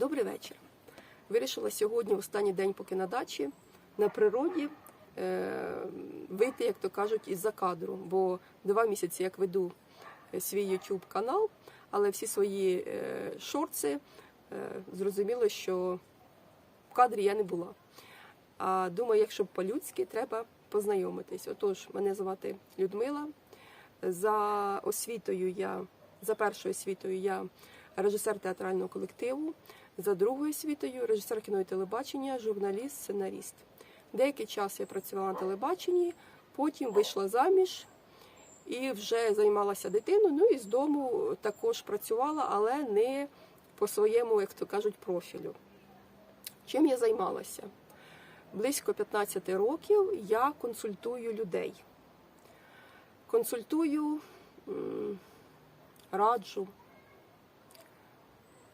Добрий вечір. Вирішила сьогодні, останній день, поки на дачі, на природі е, вийти, як то кажуть, із-за кадру. Бо два місяці як веду е, свій YouTube канал, але всі свої е, шорти е, зрозуміло, що в кадрі я не була. А думаю, якщо по-людськи, треба познайомитись. Отож, мене звати Людмила. За освітою я, за першою освітою я режисер театрального колективу, за другою освітою режисер кіно і телебачення, журналіст, сценаріст. Деякий час я працювала на телебаченні, потім вийшла заміж і вже займалася дитиною. Ну і з дому також працювала, але не по своєму, як то кажуть, профілю. Чим я займалася? Близько 15 років я консультую людей. Консультую, раджу.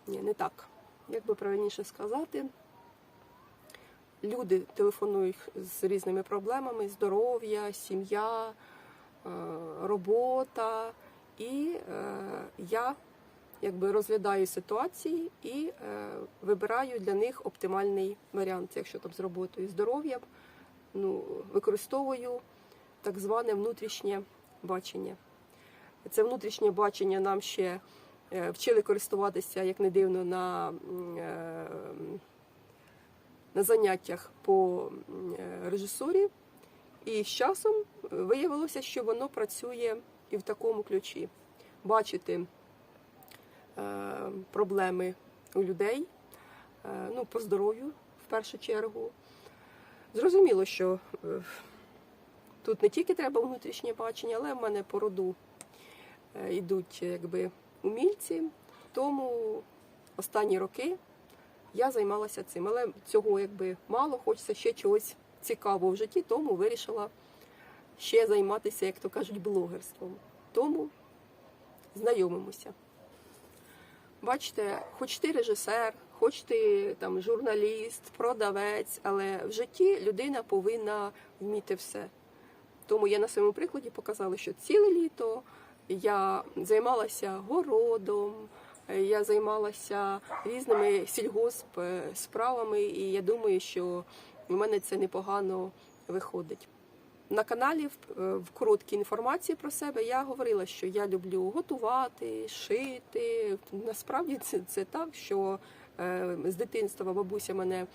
Ні, не так. Як би правильніше сказати, люди телефонують з різними проблемами: здоров'я, сім'я, е, робота. І е, я якби розглядаю ситуації і е, вибираю для них оптимальний варіант, якщо там з роботою здоров'ям, ну, використовую так зване внутрішнє бачення. Це внутрішнє бачення нам ще вчили користуватися, як не дивно, на, е, на заняттях по е, режисурі. І з часом виявилося, що воно працює і в такому ключі. Бачити е, проблеми у людей, е, ну, по здоров'ю в першу чергу. Зрозуміло, що е, тут не тільки треба внутрішнє бачення, але в мене по роду е, йдуть якби умільці. Тому останні роки я займалася цим. Але цього якби мало, хочеться ще чогось цікавого в житті, тому вирішила ще займатися, як то кажуть, блогерством. Тому знайомимося. Бачите, хоч ти режисер, хоч ти там журналіст, продавець, але в житті людина повинна вміти все. Тому я на своєму прикладі показала, що ціле літо я займалася городом, я займалася різними сільгосп е, справами, і я думаю, що в мене це непогано виходить. На каналі в, е, короткій інформації про себе я говорила, що я люблю готувати, шити. Насправді це, це так, що е, з дитинства бабуся мене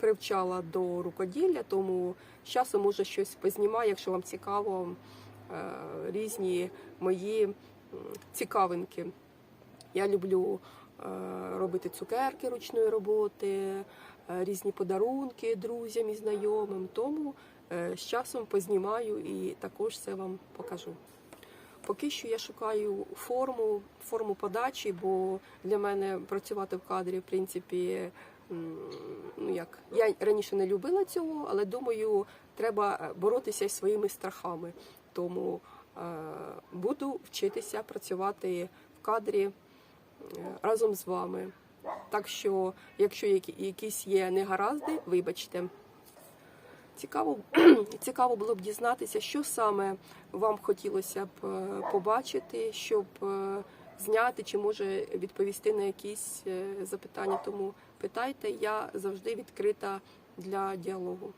привчала до рукоділля, тому з часом може щось познімаю, якщо вам цікаво різні мої цікавинки. Я люблю е, робити цукерки ручної роботи, е, різні подарунки друзям і знайомим. Тому е, з часом познімаю і також це вам покажу. Поки що я шукаю форму, форму подачі, бо для мене працювати в кадрі, в принципі, ну як я раніше не любила цього, але думаю, треба е, боротися із своїми страхами. Тому е, буду вчитися працювати в кадрі е, разом з вами. Так що, якщо якісь є негаразди, вибачте. Цікаво, цікаво було б дізнатися, що саме вам хотілося б е, побачити, щоб зняти чи може відповісти на якісь запитання. Тому питайте, я завжди відкрита для діалогу.